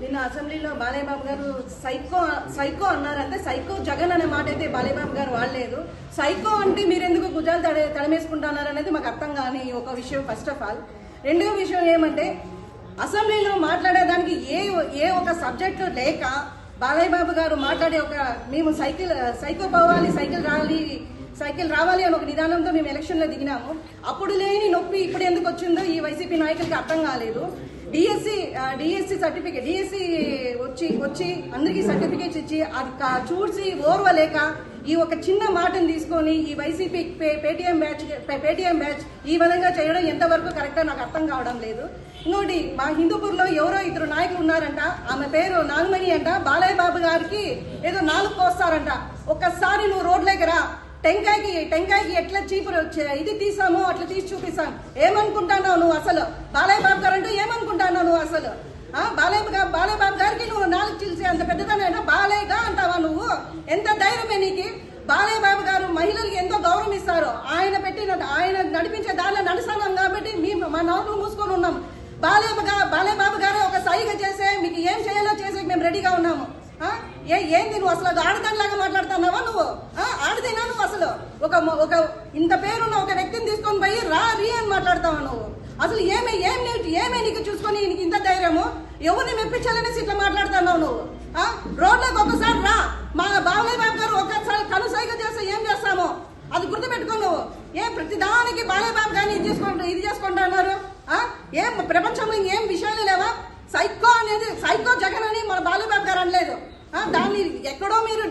నిన్న అసెంబ్లీలో బాలయ్యబాబు గారు సైకో సైకో అన్నారంటే సైకో జగన్ అనే మాట అయితే బాలయ్యబాబు గారు వాడలేదు. సైకో అంటే మీరెందుకు భుజాలు తడ తడమేసుకుంటున్నారు అనేది మాకు అర్థం కాని ఒక విషయం ఫస్ట్ ఆఫ్ ఆల్ రెండో విషయం ఏమంటే అసెంబ్లీలో మాట్లాడేదానికి ఏ ఏ ఒక సబ్జెక్టు లేక బాలయ్య బాబు గారు మాట్లాడే ఒక మేము సైకిల్ సైకో పోవాలి సైకిల్ రావాలి సైకిల్ రావాలి అని ఒక నిదానంతో మేము ఎలక్షన్లో దిగినాము. అప్పుడు లేని నొప్పి ఇప్పుడు ఎందుకు వచ్చిందో ఈ వైసీపీ నాయకులకి అర్థం కాలేదు. డిఎస్సి డిఎస్సి సర్టిఫికేట్ డిఎస్సి వచ్చి వచ్చి అందరికీ సర్టిఫికేట్స్ ఇచ్చి అది చూసి ఓర్వలేక ఈ ఒక చిన్న మాటను తీసుకొని ఈ YCP Paytm batch Paytm batch ఈ విధంగా చేయడం ఎంతవరకు కరెక్టో నాకు అర్థం కావడం లేదు. ఇంకోటి మా హిందూపూర్లో ఎవరో ఇద్దరు నాయకులు ఉన్నారంట. ఆమె పేరు నాగమణి అంట. బాలయ్య బాబు గారికి ఏదో నాలుగు కోస్తారంట. ఒక్కసారి నువ్వు రోడ్లేకి రా. టెంకాయకి టెంకాయకి ఎట్లా చీపురు చే- ఇది తీసాము అట్లా తీసి చూపిస్తాం. ఏమనుకుంటున్నావు నువ్వు అసలు? బాలయ్య బాబు గారు అంటే ఏమనుకుంటున్నావు నువ్వు అసలు? బాలయ్య గా- బాలయ్య బాబు గారికి నువ్వు నాలుగు చిలిసే అంత పెద్దదనైనా బాలయ్యగా అంటావా నువ్వు? ఎంత ధైర్యమే నీకు? బాలయ్య బాబు గారు మహిళలకు ఎంతో గౌరవం ఇస్తారు ఆయన పెట్టిన ఆయన నడిపించే దానిలో నడుస్తున్నాం కాబట్టి మేము మా నోట్లు మూసుకొని ఉన్నాం. బాలయ్య బాలయ్య బాబు గారు ఒక సైగ చేసే మీకు ఏం చేయాలో చేసే మేము రెడీగా ఉన్నాము. ఏ ఏంది నువ్వు అసలు ఆడదానిలాగా మాట్లాడుతున్నావా నువ్వు? ఆడదేనా నువ్వు అసలు? ఒక ఒక ఇంత పేరున్న ఒక వ్యక్తిని తీసుకొని పోయి రా రీ అని మాట్లాడతావా నువ్వు? అసలు ఏమే ఏం నీకు ఏమే నీకు చూసుకొని నీకు ఇంత ధైర్యము? ఎవరిని మెప్పించాలనేసి ఇట్లా మాట్లాడుతున్నావు నువ్వు? ఆ? రోడ్లోకి ఒకసారి రా. మా బాలయ్య బాబు గారు ఒకసారి కనుసైగ చేస్తే ఏం చేస్తామో? అది గుర్తుపెట్టుకో నువ్వు. ఏ ప్రతిదానికి బాలయ్య బాబు గారిని ఇది చేసుకుంటా ఇది చేసుకుంటా అన్నారు? ఏం ప్రపంచంలో ఇంకేం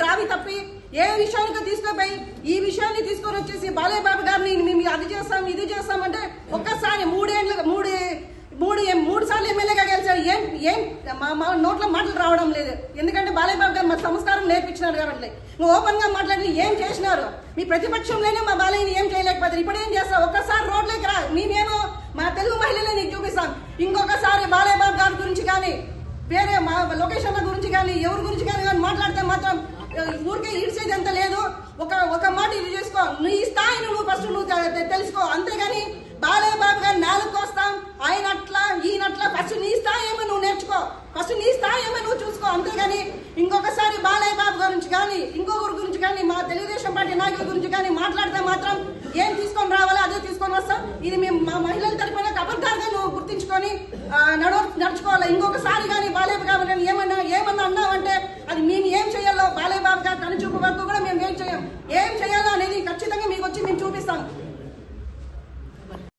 రావి తప్పి ఏ విషయానికి తీసుకుపోయి ఈ విషయాన్ని తీసుకొని వచ్చేసి బాలయ్య బాబు గారిని మేము అది చేస్తాం ఇది చేస్తాం అంటే ఒక్కసారి మూడేళ్ళు మూడు మూడు మూడు సార్లు ఎమ్మెల్యేగా గెలిచారు. ఏం ఏం మా మా నోట్లో మాటలు రావడం లేదు. ఎందుకంటే బాలయ్య బాబు గారు మా సంస్కారం నేర్పించినారు కాబట్టి. నువ్వు ఓపెన్గా మాట్లాడి ఏం చేసినారు? మీ ప్రతిపక్షంలోనే మా బాలయ్యని ఏం చేయలేకపోతారు ఇప్పుడు ఏం చేస్తావు? ఒక్కసారి రోడ్లోకి రా. మేమేమో మా తెలుగు మహిళలే నీకు చూపిస్తాం ఇంకొకసారి బాలయ్య బాబు గారి గురించి కానీ వేరే మా లొకేషన్ల గురించి కానీ ఎవరి గురించి కానీ కానీ మాట్లాడితే మాత్రం ఊరికే ఈడ్చేది అంత లేదు. ఒక ఒక మాట ఇది చేసుకో. నీ స్థాయి నువ్వు ఫస్ట్ నువ్వు తెలుసుకో. అంతేగాని బాలయ్య బాబు గారు నేలకు వస్తాం. ఆయన అట్లా ఈయనట్లా ఫస్ట్ నీ స్థాయి ఏమో నువ్వు నేర్చుకో. ఫస్ట్ నీ స్థాయి ఏమో నువ్వు చూసుకో. అంతేగాని ఇంకొకసారి బాలయ్య బాబు గురించి కానీ ఇంకొకరి గురించి కానీ మా తెలుగుదేశం పార్టీ నాయకుల గురించి కానీ మాట్లాడితే మాత్రం ఏం తీసుకొని రావాలో అదే తీసుకొని వస్తాం. ఇది మేము మా మహిళల తరపున అబద్ధాలుగా నువ్వు గుర్తించుకొని నడవ నడుచుకోవాలి? ఇంకొకసారి